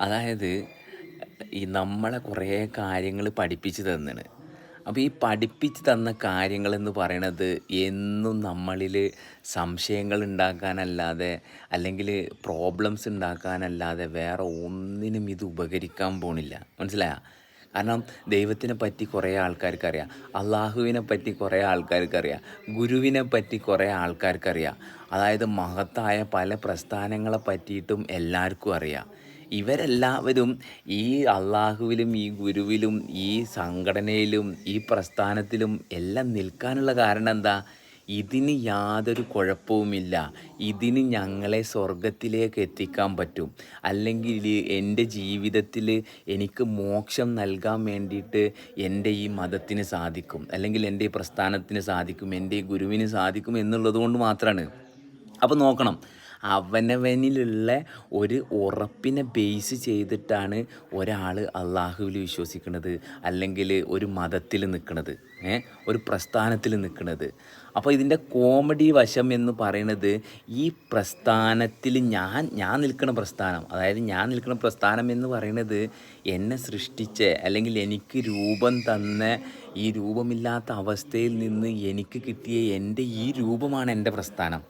അതായത് ഈ നമ്മളെ കുറേ കാര്യങ്ങൾ പഠിപ്പിച്ച് തന്നാണ്. അപ്പോൾ ഈ പഠിപ്പിച്ച് തന്ന കാര്യങ്ങളെന്ന് പറയണത് എന്നും നമ്മളിൽ സംശയങ്ങൾ ഉണ്ടാക്കാനല്ലാതെ അല്ലെങ്കിൽ പ്രോബ്ലംസ് ഉണ്ടാക്കാനല്ലാതെ വേറെ ഒന്നിനും ഇത് ഉപകരിക്കാൻ പോണില്ല. മനസ്സിലായോ? കാരണം ദൈവത്തിനെ പറ്റി കുറേ ആൾക്കാർക്കറിയാം. അള്ളാഹുവിനെ പറ്റി കുറേ ആൾക്കാർക്കറിയാം. ഗുരുവിനെ പറ്റി കുറേ ആൾക്കാർക്കറിയാം. അതായത് മഹത്തായ പല പ്രസ്ഥാനങ്ങളെ പറ്റിയിട്ടും എല്ലാവർക്കും അറിയാം. ഇവരെല്ലാവരും ഈ അള്ളാഹുവിലും ഈ ഗുരുവിലും ഈ സംഘടനയിലും ഈ പ്രസ്ഥാനത്തിലും എല്ലാം നിൽക്കാനുള്ള കാരണം എന്താ? ഇതിന് യാതൊരു കുഴപ്പവുമില്ല. ഇതിന് ഞങ്ങളെ സ്വർഗത്തിലേക്ക് എത്തിക്കാൻ പറ്റും. അല്ലെങ്കിൽ എന്റെ ജീവിതത്തിൽ എനിക്ക് മോക്ഷം നൽകാൻ വേണ്ടിയിട്ട് എന്റെ ഈ മതത്തിന് സാധിക്കും. അല്ലെങ്കിൽ എന്റെ ഈ പ്രസ്ഥാനത്തിന് സാധിക്കും. എന്റെ ഈ ഗുരുവിന് സാധിക്കും എന്നുള്ളത് കൊണ്ട് മാത്രമാണ് അപ്പോൾ നോക്കണം. അവനവനിലുള്ള ഒരു ഉറപ്പിനെ ബേസ് ചെയ്തിട്ടാണ് ഒരാൾ അള്ളാഹുവിൽ വിശ്വസിക്കുന്നത് അല്ലെങ്കിൽ ഒരു മതത്തിൽ നിൽക്കുന്നത് ഒരു പ്രസ്ഥാനത്തിൽ നിൽക്കുന്നത്. അപ്പോൾ ഇതിന്റെ കോമഡി വശം എന്ന് പറയുന്നത് ഈ പ്രസ്ഥാനത്തിൽ ഞാൻ ഞാൻ നിൽക്കുന്ന പ്രസ്ഥാനം അതായത് ഞാൻ നിൽക്കുന്ന പ്രസ്ഥാനം എന്ന് പറയുന്നത് എന്നെ സൃഷ്ടിച്ച അല്ലെങ്കിൽ എനിക്ക് രൂപം തന്ന ഈ രൂപമില്ലാത്ത അവസ്ഥയിൽ നിന്ന് എനിക്ക് കിട്ടിയ എന്റെ ഈ രൂപമാണ് എന്റെ പ്രസ്ഥാനം.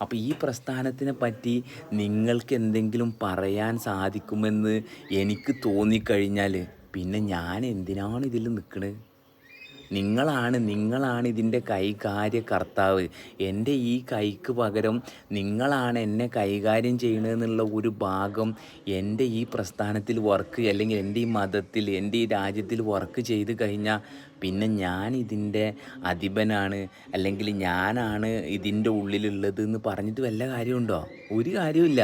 അപ്പോൾ ഈ പ്രസ്ഥാനത്തിനെ പറ്റി നിങ്ങൾക്ക് എന്തെങ്കിലും പറയാൻ സാധിക്കുമെന്ന് എനിക്ക് തോന്നിക്കഴിഞ്ഞാൽ പിന്നെ ഞാൻ എന്തിനാണ് ഇതിൽ നിൽക്കുന്നത് നിങ്ങളാണ് നിങ്ങളാണ് ഇതിന്റെ കൈകാര്യ കർത്താവ് എന്റെ ഈ കൈക്ക് പകരം നിങ്ങളാണ് എന്നെ കൈകാര്യം ചെയ്യണമെന്നുള്ള ഒരു ഭാഗം എന്റെ ഈ പ്രസ്ഥാനത്തിൽ വർക്ക് അല്ലെങ്കിൽ എന്റെ ഈ മതത്തിൽ എന്റെ ഈ രാജ്യത്തിൽ വർക്ക് ചെയ്ത് കഴിഞ്ഞാൽ പിന്നെ ഞാൻ ഇതിന്റെ അധിപനാണ് അല്ലെങ്കിൽ ഞാനാണ് ഇതിന്റെ ഉള്ളിലുള്ളത് എന്ന് പറഞ്ഞിട്ട് വല്ല കാര്യമുണ്ടോ? ഒരു കാര്യമില്ല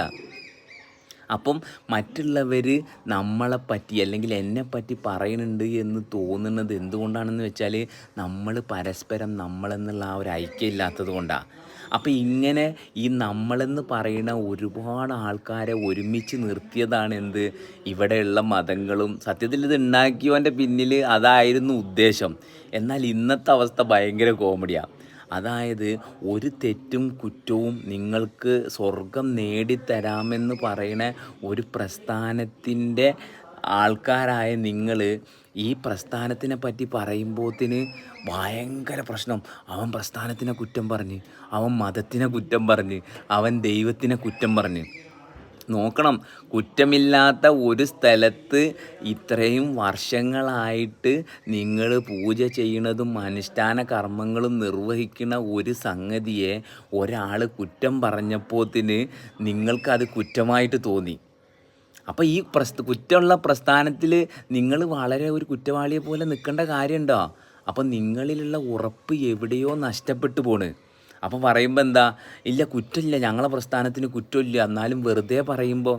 അപ്പം മറ്റുള്ളവർ നമ്മളെ പറ്റി അല്ലെങ്കിൽ എന്നെ പറ്റി പറയുന്നുണ്ട് എന്ന് തോന്നുന്നത് എന്തുകൊണ്ടാണെന്ന് വെച്ചാൽ നമ്മൾ പരസ്പരം നമ്മളെന്നുള്ള ആ ഒരു ഐക്യം ഇല്ലാത്തത് കൊണ്ടാണ് അപ്പോൾ ഇങ്ങനെ ഈ നമ്മളെന്ന് പറയുന്ന ഒരുപാട് ആൾക്കാരെ ഒരുമിച്ച് നിർത്തിയതാണ് എന്ത്? ഇവിടെയുള്ള മതങ്ങളും. സത്യത്തിൽ ഇത് ഉണ്ടാക്കിയവന്റെ പിന്നിൽ അതായിരുന്നു ഉദ്ദേശം. എന്നാൽ ഇന്നത്തെ അവസ്ഥ ഭയങ്കര കോമഡിയാണ് അതായത് ഒരു തെറ്റും കുറ്റവും നിങ്ങൾക്ക് സ്വർഗം നേടിത്തരാമെന്ന് പറയുന്ന ഒരു പ്രസ്ഥാനത്തിന്റെ ആൾക്കാരായ നിങ്ങൾ ഈ പ്രസ്ഥാനത്തിനെ പറ്റി പറയുമ്പോത്തിന് ഭയങ്കര പ്രശ്നം. അവൻ പ്രസ്ഥാനത്തിനെ കുറ്റം പറഞ്ഞ് അവൻ മതത്തിനെ കുറ്റം പറഞ്ഞ് അവൻ ദൈവത്തിനെ കുറ്റം പറഞ്ഞ്. നോക്കണം. കുറ്റമില്ലാത്ത ഒരു സ്ഥലത്ത് ഇത്രയും വർഷങ്ങളായിട്ട് നിങ്ങൾ പൂജ ചെയ്യണതും അനുഷ്ഠാന കർമ്മങ്ങളും നിർവഹിക്കുന്ന ഒരു സംഗതിയെ ഒരാൾ കുറ്റം പറഞ്ഞപ്പോത്തിന് നിങ്ങൾക്കത് കുറ്റമായിട്ട് തോന്നി. അപ്പോൾ ഈ പ്രസ് കുറ്റമുള്ള പ്രസ്ഥാനത്തിൽ നിങ്ങൾ വളരെ ഒരു കുറ്റവാളിയെ പോലെ നിൽക്കേണ്ട കാര്യമുണ്ടോ? അപ്പം നിങ്ങളിലുള്ള ഉറപ്പ് എവിടെയോ നഷ്ടപ്പെട്ടു പോണ്. അപ്പം പറയുമ്പോൾ എന്താ ഇല്ല കുറ്റമില്ല ഞങ്ങളെ പ്രസ്ഥാനത്തിന് കുറ്റമില്ല എന്നാലും വെറുതെ പറയുമ്പോൾ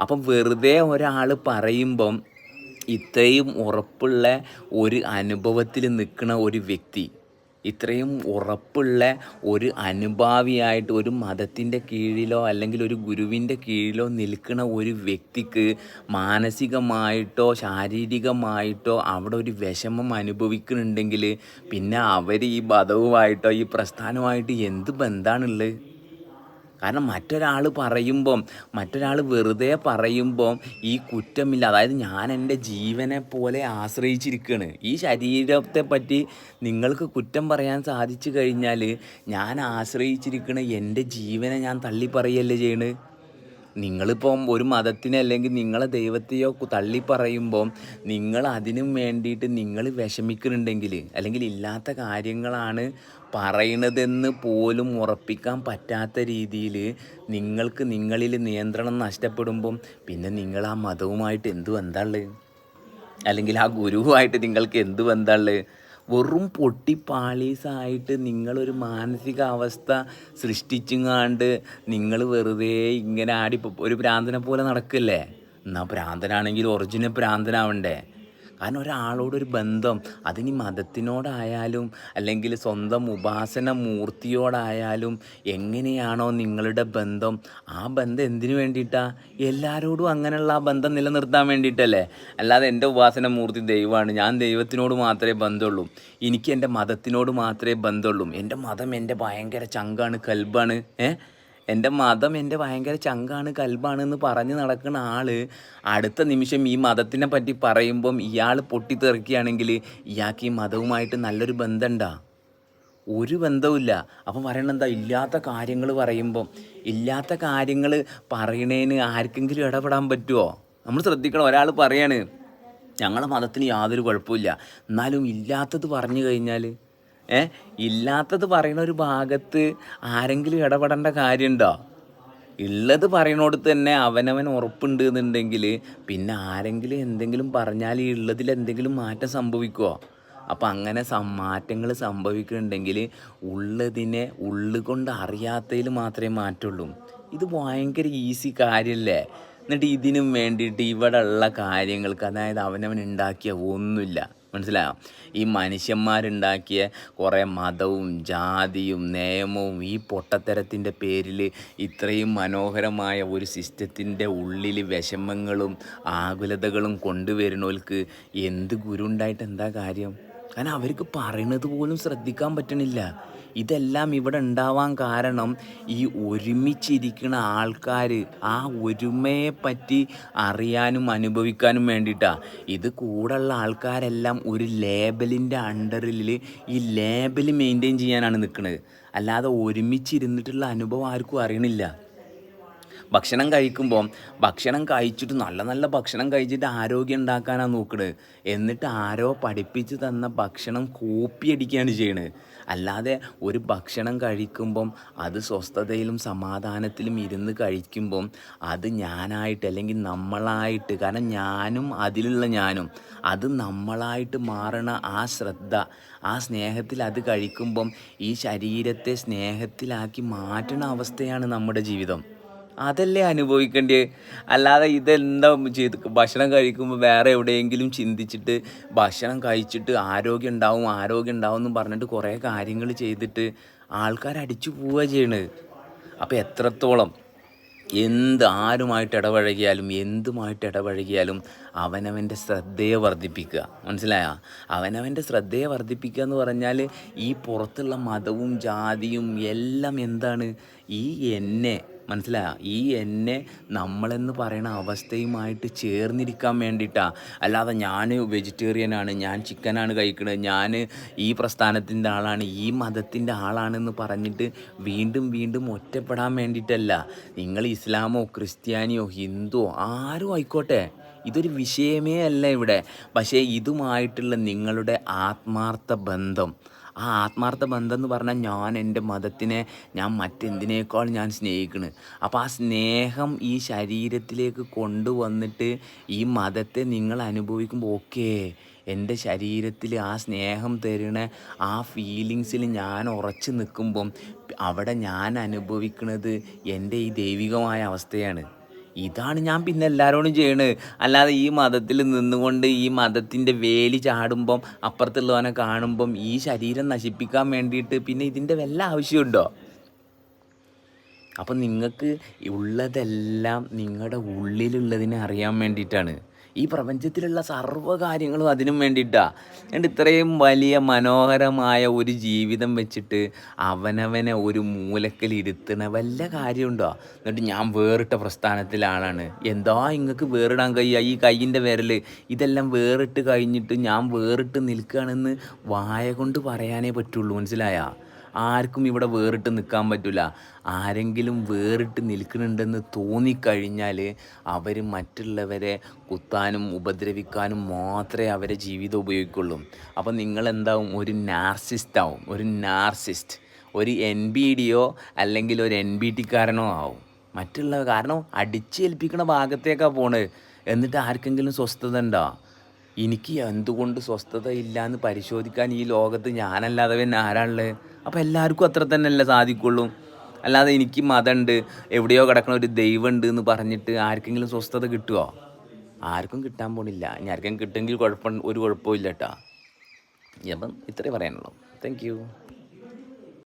അപ്പം വെറുതെ ഒരാൾ പറയുമ്പം ഇത്രയും ഉറപ്പുള്ള ഒരു അനുഭവത്തിൽ നിൽക്കുന്ന ഒരു വ്യക്തി ഇത്രയും ഉറപ്പുള്ള ഒരു അനുഭാവിയായിട്ട് ഒരു മതത്തിന്റെ കീഴിലോ അല്ലെങ്കിൽ ഒരു ഗുരുവിന്റെ കീഴിലോ നിൽക്കുന്ന ഒരു വ്യക്തിക്ക് മാനസികമായിട്ടോ ശാരീരികമായിട്ടോ അവിടെ ഒരു വിഷമം അനുഭവിക്കുന്നുണ്ടെങ്കിൽ പിന്നെ അവർ ഈ മതവുമായിട്ടോ ഈ പ്രസ്ഥാനവുമായിട്ട് എന്ത് ബന്ധമാണുള്ളത് കാരണം മറ്റൊരാൾ പറയുമ്പം മറ്റൊരാൾ വെറുതെ പറയുമ്പം ഈ കുറ്റമില്ല. അതായത് ഞാൻ എന്റെ ജീവനെ പോലെ ആശ്രയിച്ചിരിക്കുകയാണ് ഈ ശരീരത്തെ പറ്റി നിങ്ങൾക്ക് കുറ്റം പറയാൻ സാധിച്ചു കഴിഞ്ഞാൽ ഞാൻ ആശ്രയിച്ചിരിക്കുന്ന എന്റെ ജീവനെ ഞാൻ തള്ളി പറയല്ലേ നിങ്ങളിപ്പം ഒരു മതത്തിനെ അല്ലെങ്കിൽ നിങ്ങളെ ദൈവത്തെയോ തള്ളി പറയുമ്പോൾ നിങ്ങൾ അതിനും വേണ്ടിയിട്ട് നിങ്ങൾ വിഷമിക്കുന്നുണ്ടെങ്കിൽ അല്ലെങ്കിൽ ഇല്ലാത്ത കാര്യങ്ങളാണ് പറയണതെന്ന് പോലും ഉറപ്പിക്കാൻ പറ്റാത്ത രീതിയിൽ നിങ്ങൾക്ക് നിങ്ങളിൽ നിയന്ത്രണം നഷ്ടപ്പെടുമ്പം പിന്നെ നിങ്ങൾ ആ മതവുമായിട്ട് എന്തു ബന്ധമുള്ളത് അല്ലെങ്കിൽ ആ ഗുരുവുമായിട്ട് നിങ്ങൾക്ക് എന്ത് ബന്ധമുള്ളത് വെറും പൊട്ടിപ്പാളീസായിട്ട് നിങ്ങളൊരു മാനസികാവസ്ഥ സൃഷ്ടിച്ചുങ്ങാണ്ട് നിങ്ങൾ വെറുതെ ഇങ്ങനെ ആടി ഒരു ഭ്രാന്തനെ പോലെ നടക്കല്ലേ? എന്നാൽ ഭ്രാന്തനാണെങ്കിൽ ഒറിജിനൽ ഭ്രാന്തനാവണ്ടേ? കാരണം ഒരാളോടൊരു ബന്ധം അതിനി മതത്തിനോടായാലും അല്ലെങ്കിൽ സ്വന്തം ഉപാസന മൂർത്തിയോടായാലും എങ്ങനെയാണോ നിങ്ങളുടെ ബന്ധം ആ ബന്ധം എന്തിനു വേണ്ടിയിട്ടാ? എല്ലാവരോടും അങ്ങനെയുള്ള ആ ബന്ധം നിലനിർത്താൻ വേണ്ടിയിട്ടല്ലേ? അല്ലാതെ എന്റെ ഉപാസന മൂർത്തി ദൈവമാണ് ഞാൻ ദൈവത്തിനോട് മാത്രമേ ബന്ധമുള്ളൂ. എനിക്ക് എന്റെ മതത്തിനോട് മാത്രമേ ബന്ധമുള്ളൂ. എന്റെ മതം എന്റെ ഭയങ്കര ചങ്കാണ് കൽബാണ് ഏ? എന്റെ മതം എന്റെ ഭയങ്കര ചങ്കാണ് കൽബാണ് എന്ന് പറഞ്ഞ് നടക്കുന്ന ആൾ അടുത്ത നിമിഷം ഈ മതത്തിനെ പറ്റി പറയുമ്പം ഇയാൾ പൊട്ടിത്തെറിക്കുകയാണെങ്കിൽ ഇയാൾക്ക് ഈ മതവുമായിട്ട് നല്ലൊരു ബന്ധമുണ്ടാ? ഒരു ബന്ധവുമില്ല. അപ്പം പറയണ എന്താ? ഇല്ലാത്ത കാര്യങ്ങൾ പറയുമ്പം ഇല്ലാത്ത കാര്യങ്ങൾ പറയണേന് ആർക്കെങ്കിലും ഇടപെടാൻ പറ്റുമോ നമ്മൾ ശ്രദ്ധിക്കണം. ഒരാൾ പറയാണ് ഞങ്ങളുടെ മതത്തിന് യാതൊരു കുഴപ്പമില്ല എന്നാലും ഇല്ലാത്തത് പറഞ്ഞു കഴിഞ്ഞാൽ ഏ? ഇല്ലാത്തത് പറയുന്ന ഒരു ഭാഗത്ത് ആരെങ്കിലും ഇടപെടേണ്ട കാര്യമുണ്ടോ? ഉള്ളത് പറയണോടത്ത് തന്നെ അവനവൻ ഉറപ്പുണ്ട് എന്നുണ്ടെങ്കിൽ പിന്നെ ആരെങ്കിലും എന്തെങ്കിലും പറഞ്ഞാൽ ഈ ഉള്ളതിൽ എന്തെങ്കിലും മാറ്റം സംഭവിക്കുമോ അപ്പം അങ്ങനെ മാറ്റങ്ങൾ സംഭവിക്കുന്നുണ്ടെങ്കിൽ ഉള്ളതിനെ ഉള്ളുകൊണ്ട് അറിയാത്തതിൽ മാത്രമേ മാറ്റുള്ളൂ ഇത് ഭയങ്കര ഈസി കാര്യമല്ലേ? എന്നിട്ട് ഇതിനും വേണ്ടിയിട്ട് ഇവിടെ ഉള്ള കാര്യങ്ങൾക്ക് അതായത് അവനവൻ ഉണ്ടാക്കിയ ഒന്നുമില്ല. മനസ്സിലായോ? ഈ മനുഷ്യന്മാരുണ്ടാക്കിയ കുറേ മതവും ജാതിയും നിയമവും ഈ പൊട്ടത്തരത്തിന്റെ പേരിൽ ഇത്രയും മനോഹരമായ ഒരു സിസ്റ്റത്തിന്റെ ഉള്ളിൽ വിഷമങ്ങളും ആകുലതകളും കൊണ്ടുവരുന്നവർക്ക് എന്ത് ഗുരുണ്ടായിട്ട് എന്താ കാര്യം? കാരണം അവർക്ക് പറയണത് പോലും ശ്രദ്ധിക്കാൻ പറ്റണില്ല. ഇതെല്ലാം ഇവിടെ ഉണ്ടാവാൻ കാരണം ഈ ഒരുമിച്ചിരിക്കുന്ന ആൾക്കാർ ആ ഒരുമയെ പറ്റി അറിയാനും അനുഭവിക്കാനും വേണ്ടിയിട്ടാണ് ഇത് കൂടുള്ള ആൾക്കാരെല്ലാം ഒരു ലേബലിന്റെ അണ്ടറിൽ ഈ ലേബൽ മെയിന്റെയിൻ ചെയ്യാനാണ് നിൽക്കുന്നത് അല്ലാതെ ഒരുമിച്ചിരുന്നിട്ടുള്ള അനുഭവം ആർക്കും അറിയണില്ല. ഭക്ഷണം കഴിക്കുമ്പോൾ ഭക്ഷണം കഴിച്ചിട്ട് നല്ല നല്ല ഭക്ഷണം കഴിച്ചിട്ട് ആരോഗ്യം ഉണ്ടാക്കാനാണ് നോക്കണത് എന്നിട്ട് ആരോ പഠിപ്പിച്ച് തന്ന ഭക്ഷണം കോപ്പി അടിക്കുകയാണ് ചെയ്യണത് അല്ലാതെ ഒരു ഭക്ഷണം കഴിക്കുമ്പം അത് സ്വസ്ഥതയിലും സമാധാനത്തിലും ഇരുന്ന് കഴിക്കുമ്പം അത് ഞാനായിട്ട് അല്ലെങ്കിൽ നമ്മളായിട്ട് കാരണം ഞാനും അതിലുള്ള ഞാനും അത് നമ്മളായിട്ട് മാറണ ആ ശ്രദ്ധ ആ സ്നേഹത്തിൽ അത് കഴിക്കുമ്പം ഈ ശരീരത്തെ സ്നേഹത്തിലാക്കി മാറ്റണ അവസ്ഥയാണ് നമ്മുടെ ജീവിതം. അതല്ലേ അനുഭവിക്കേണ്ടത് അല്ലാതെ ഇതെന്താ ചെയ്ത്? ഭക്ഷണം കഴിക്കുമ്പോൾ വേറെ എവിടെയെങ്കിലും ചിന്തിച്ചിട്ട് ഭക്ഷണം കഴിച്ചിട്ട് ആരോഗ്യം ഉണ്ടാവും ആരോഗ്യം ഉണ്ടാവും എന്ന് പറഞ്ഞിട്ട് കുറേ കാര്യങ്ങൾ ചെയ്തിട്ട് ആൾക്കാർ അടിച്ചു പോവുക ചെയ്യണത് അപ്പോൾ എത്രത്തോളം എന്ത് ആരുമായിട്ട് ഇടപഴകിയാലും എന്തുമായിട്ട് ഇടപഴകിയാലും അവനവന്റെ ശ്രദ്ധയെ വർദ്ധിപ്പിക്കുക. മനസ്സിലായോ? അവനവന്റെ ശ്രദ്ധയെ വർദ്ധിപ്പിക്കുക എന്ന് പറഞ്ഞാൽ ഈ പുറത്തുള്ള മതവും ജാതിയും എല്ലാം എന്താണ്? ഈ എന്നെ മനസ്സിലായോ ഈ എന്നെ നമ്മളെന്ന് പറയുന്ന അവസ്ഥയുമായിട്ട് ചേർന്നിരിക്കാൻ വേണ്ടിയിട്ടാണ് അല്ലാതെ ഞാൻ വെജിറ്റേറിയനാണ് ഞാൻ ചിക്കനാണ് കഴിക്കുന്നത് ഞാൻ ഈ പ്രസ്ഥാനത്തിന്റെ ആളാണ് ഈ മതത്തിന്റെ ആളാണെന്ന് പറഞ്ഞിട്ട് വീണ്ടും വീണ്ടും ഒറ്റപ്പെടാൻ വേണ്ടിയിട്ടല്ല. നിങ്ങൾ ഇസ്ലാമോ ക്രിസ്ത്യാനിയോ ഹിന്ദുവോ ആരും ആയിക്കോട്ടെ. ഇതൊരു വിഷയമേ അല്ല ഇവിടെ. പക്ഷേ ഇതുമായിട്ടുള്ള നിങ്ങളുടെ ആത്മാർത്ഥ ബന്ധം. ആ ആത്മാർത്ഥ ബന്ധം എന്ന് പറഞ്ഞാൽ ഞാൻ എന്റെ മതത്തിനെ ഞാൻ മറ്റെന്തിനേക്കാൾ ഞാൻ സ്നേഹിക്കണ്. അപ്പോൾ ആ സ്നേഹം ഈ ശരീരത്തിലേക്ക് കൊണ്ടുവന്നിട്ട് ഈ മതത്തെ നിങ്ങൾ അനുഭവിക്കുമ്പോൾ ഓക്കേ എന്റെ ശരീരത്തിൽ ആ സ്നേഹം തരുന്ന ആ ഫീലിങ്സിൽ ഞാൻ ഉറച്ചു നിൽക്കുമ്പം അവിടെ ഞാൻ അനുഭവിക്കുന്നത് എന്റെ ഈ ദൈവികമായ അവസ്ഥയാണ്. ഇതാണ് ഞാൻ പിന്നെ എല്ലാവരോടും ചെയ്യണത് അല്ലാതെ ഈ മതത്തിൽ നിന്നുകൊണ്ട് ഈ മതത്തിന്റെ വേലി ചാടുമ്പം അപ്പുറത്തുള്ളവനെ കാണുമ്പം ഈ ശരീരം നശിപ്പിക്കാൻ വേണ്ടിയിട്ട് പിന്നെ ഇതിന്റെ വല്ല ആവശ്യമുണ്ടോ? അപ്പം നിങ്ങൾക്ക് ഉള്ളതെല്ലാം നിങ്ങളുടെ ഉള്ളിലുള്ളതിനെ അറിയാൻ വേണ്ടിയിട്ടാണ്. ഈ പ്രപഞ്ചത്തിലുള്ള സർവ കാര്യങ്ങളും അതിനും വേണ്ടിയിട്ടാണ് എന്നിട്ട് ഇത്രയും വലിയ മനോഹരമായ ഒരു ജീവിതം വെച്ചിട്ട് അവനവനെ ഒരു മൂലക്കൽ ഇരുത്തണ വല്ല കാര്യമുണ്ടോ? എന്നിട്ട് ഞാൻ വേറിട്ട പ്രസ്ഥാനത്തിലാളാണ് എന്താ ഇങ്ങക്ക് വേറിടാൻ കഴിയുക ഈ കൈയിന്റെ വിരൽ ഇതെല്ലാം വേറിട്ട് കഴിഞ്ഞിട്ട് ഞാൻ വേറിട്ട് നിൽക്കുകയാണെന്ന് വായ കൊണ്ട് പറയാനേ പറ്റുള്ളൂ. മനസ്സിലായോ? ആർക്കും ഇവിടെ വേറിട്ട് നിൽക്കാൻ പറ്റില്ല ആരെങ്കിലും വേറിട്ട് നിൽക്കുന്നുണ്ടെന്ന് തോന്നിക്കഴിഞ്ഞാൽ അവർ മറ്റുള്ളവരെ കുത്താനും ഉപദ്രവിക്കാനും മാത്രമേ അവരെ ജീവിതം ഉപയോഗിക്കുള്ളൂ. അപ്പം നിങ്ങളെന്താവും? ഒരു നാർസിസ്റ്റ് ഒരു നാർസിസ്റ്റ്. ഒരു എൻ ബി ഡിയോ അല്ലെങ്കിൽ ഒരു എൻ ബി ടിക്കാരനോ ആവും. മറ്റുള്ളവർ കാരണം അടിച്ചേൽപ്പിക്കണ ഭാഗത്തേക്കാണ് പോണത് എന്നിട്ട് ആർക്കെങ്കിലും സ്വസ്ഥത ഉണ്ടോ? എനിക്ക് എന്തുകൊണ്ട് സ്വസ്ഥത ഇല്ല എന്ന് പരിശോധിക്കാൻ ഈ ലോകത്ത് ഞാനല്ലാതെ പിന്നെ ആരാളുള്ളത് അപ്പോൾ എല്ലാവർക്കും അത്ര തന്നെയല്ലേ സാധിക്കുള്ളൂ. അല്ലാതെ എനിക്ക് മതമുണ്ട് എവിടെയോ കിടക്കണ ഒരു ദൈവം ഉണ്ട് എന്ന് പറഞ്ഞിട്ട് ആർക്കെങ്കിലും സ്വസ്ഥത കിട്ടുമോ ആർക്കും കിട്ടാൻ പോണില്ല. ഇനി ആർക്കെങ്കിലും കിട്ടുമെങ്കിൽ കുഴപ്പം ഒരു കുഴപ്പമില്ല കേട്ടോ അപ്പം ഇത്രേ പറയാനുള്ളൂ. താങ്ക്